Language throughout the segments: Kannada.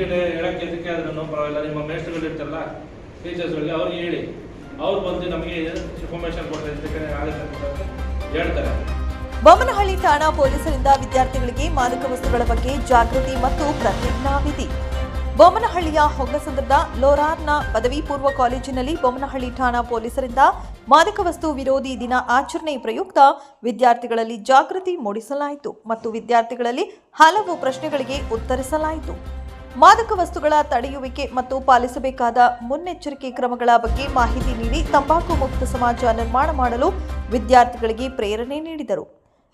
ಕೇಳಿ, ಹೇಳಕ್ಕೆ ಎದಕ್ಕೆ ಆದ್ರೂ ಪರವಾಗಿಲ್ಲ. ನಿಮ್ಮ ಮೇಸ್ಟ್ರುಗಳು ಇರ್ತಾರಲ್ಲ ಟೀಚರ್ಸ್ಗಳಿಗೆ ಅವ್ರಿಗೆ ಹೇಳಿ. ಅವ್ರು ಬಂದು ನಮಗೆ ಇನ್ಫಾರ್ಮೇಶನ್ ಅಂತ ಹೇಳ್ತಾರೆ. ಬೊಮ್ಮನಹಳ್ಳಿ ಠಾಣಾ ಪೊಲೀಸರಿಂದ ವಿದ್ಯಾರ್ಥಿಗಳಿಗೆ ಮಾದಕ ವಸ್ತುಗಳ ಬಗ್ಗೆ ಜಾಗೃತಿ ಮತ್ತು ಪ್ರತಿಜ್ಞಾವಿಧಿ. ಬೊಮ್ಮನಹಳ್ಳಿಯ ಹೊಂಗಸಂದ್ರದ ಲೋರಾರ್ನ ಪದವಿ ಪೂರ್ವ ಕಾಲೇಜಿನಲ್ಲಿ ಬೊಮ್ಮನಹಳ್ಳಿ ಠಾಣಾ ಪೊಲೀಸರಿಂದ ಮಾದಕ ವಸ್ತು ವಿರೋಧಿ ದಿನ ಆಚರಣೆ ಪ್ರಯುಕ್ತ ವಿದ್ಯಾರ್ಥಿಗಳಲ್ಲಿ ಜಾಗೃತಿ ಮೂಡಿಸಲಾಯಿತು ಮತ್ತು ವಿದ್ಯಾರ್ಥಿಗಳಲ್ಲಿ ಹಲವು ಪ್ರಶ್ನೆಗಳಿಗೆ ಉತ್ತರಿಸಲಾಯಿತು. ಮಾದಕ ವಸ್ತುಗಳ ತಡೆಯುವಿಕೆ ಮತ್ತು ಪಾಲಿಸಬೇಕಾದ ಮುನ್ನೆಚ್ಚರಿಕೆ ಕ್ರಮಗಳ ಬಗ್ಗೆ ಮಾಹಿತಿ ನೀಡಿ ತಂಬಾಕು ಮುಕ್ತ ಸಮಾಜ ನಿರ್ಮಾಣ ಮಾಡಲು ವಿದ್ಯಾರ್ಥಿಗಳಿಗೆ ಪ್ರೇರಣೆ ನೀಡಿದರು.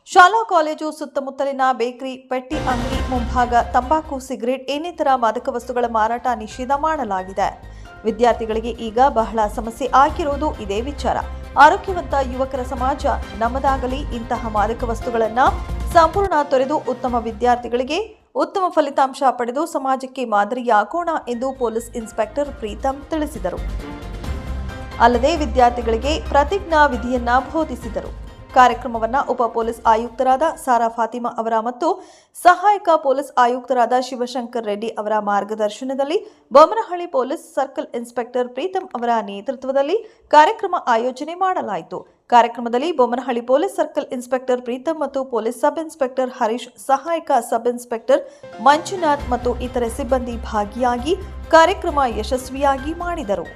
ಶಾಲಾ ಕಾಲೇಜು ಸುತ್ತಮುತ್ತಲಿನ ಬೇಕರಿ, ಪೆಟ್ಟಿ, ಅಂಗಡಿ, ಮುಂಭಾಗ, ತಂಬಾಕು, ಸಿಗರೇಟ್, ಇನ್ನಿತರ ಮಾದಕ ವಸ್ತುಗಳ ಮಾರಾಟ ನಿಷೇಧ ಮಾಡಲಾಗಿದೆ. ವಿದ್ಯಾರ್ಥಿಗಳಿಗೆ ಈಗ ಬಹಳ ಸಮಸ್ಯೆ ಆಗಿರುವುದು ಇದೇ ವಿಚಾರ. ಆರೋಗ್ಯವಂತ ಯುವಕರ ಸಮಾಜ ನಮ್ಮದಾಗಲಿ ಇಂತಹ ಮಾದಕ ವಸ್ತುಗಳನ್ನ ಸಂಪೂರ್ಣ ತೊರೆದು ಉತ್ತಮ ವಿದ್ಯಾರ್ಥಿಗಳಿಗೆ ಉತ್ತಮ ಫಲಿತಾಂಶ ಪಡೆದು ಸಮಾಜಕ್ಕೆ ಮಾದರಿಯಾಗೋಣ ಎಂದು ಪೊಲೀಸ್ ಇನ್ಸ್ಪೆಕ್ಟರ್ ಪ್ರೀತಮ್ ತಿಳಿಸಿದರು. ಅಲ್ಲದೆ ವಿದ್ಯಾರ್ಥಿಗಳಿಗೆ ಪ್ರತಿಜ್ಞಾ ವಿಧಿಯನ್ನ ಬೋಧಿಸಿದರು. ಕಾರ್ಯಕ್ರಮವನ್ನ ಉಪ ಪೊಲೀಸ್ ಆಯುಕ್ತರಾದ ಸಾರಾ ಫಾತಿಮಾ ಅವರ ಮತ್ತು ಸಹಾಯಕ ಪೊಲೀಸ್ ಆಯುಕ್ತರಾದ ಶಿವಶಂಕರ್ ರೆಡ್ಡಿ ಅವರ ಮಾರ್ಗದರ್ಶನದಲ್ಲಿ Bommanahalli police circle inspector Preetham ಅವರ ನೇತೃತ್ವದಲ್ಲಿ ಕಾರ್ಯಕ್ರಮ ಆಯೋಜನೆ ಮಾಡಲಾಯಿತು. ಕಾರ್ಯಕ್ರಮದಲ್ಲಿ Bommanahalli police circle inspector Preetham ಮತ್ತು ಪೊಲೀಸ್ ಸಬ್ ಇನ್ಸ್ಪೆಕ್ಟರ್ ಹರೀಶ್, ಸಹಾಯಕ ಸಬ್ ಇನ್ಸ್ಪೆಕ್ಟರ್ ಮಂಜುನಾಥ್ ಮತ್ತು ಇತರೆ ಸಿಬ್ಬಂದಿ ಭಾಗಿಯಾಗಿ ಕಾರ್ಯಕ್ರಮ ಯಶಸ್ವಿಯಾಗಿ ಮಾಡಿದರು.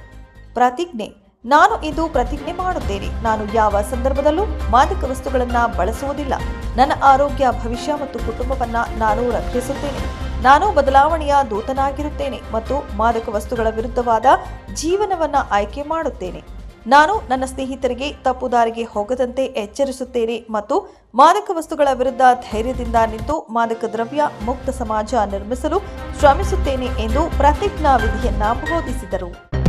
ಪ್ರತಿಜ್ಞೆ ನಾನು ಇದು ಪ್ರತಿಜ್ಞೆ ಮಾಡುತ್ತೇನೆ. ನಾನು ಯಾವ ಸಂದರ್ಭದಲ್ಲೂ ಮಾದಕ ವಸ್ತುಗಳನ್ನ ಬಳಸುವುದಿಲ್ಲ. ನನ್ನ ಆರೋಗ್ಯ, ಭವಿಷ್ಯ ಮತ್ತು ಕುಟುಂಬವನ್ನ ನಾನು ರಕ್ಷಿಸುತ್ತೇನೆ. ನಾನು ಬದಲಾವಣೆಯ ದೂತನಾಗಿರುತ್ತೇನೆ ಮತ್ತು ಮಾದಕ ವಸ್ತುಗಳ ವಿರುದ್ಧವಾದ ಜೀವನವನ್ನ ಆಯ್ಕೆ ಮಾಡುತ್ತೇನೆ. ನಾನು ನನ್ನ ಸ್ನೇಹಿತರಿಗೆ ತಪ್ಪು ದಾರಿಗೆ ಹೋಗದಂತೆ ಎಚ್ಚರಿಸುತ್ತೇನೆ ಮತ್ತು ಮಾದಕ ವಸ್ತುಗಳ ವಿರುದ್ಧ ಧೈರ್ಯದಿಂದ ನಿಂತು ಮಾದಕ ದ್ರವ್ಯ ಮುಕ್ತ ಸಮಾಜ ನಿರ್ಮಿಸಲು ಶ್ರಮಿಸುತ್ತೇನೆ ಎಂದು ಪ್ರತಿಜ್ಞಾ ವಿಧಿಯನ್ನ ಬೋಧಿಸಿದರು.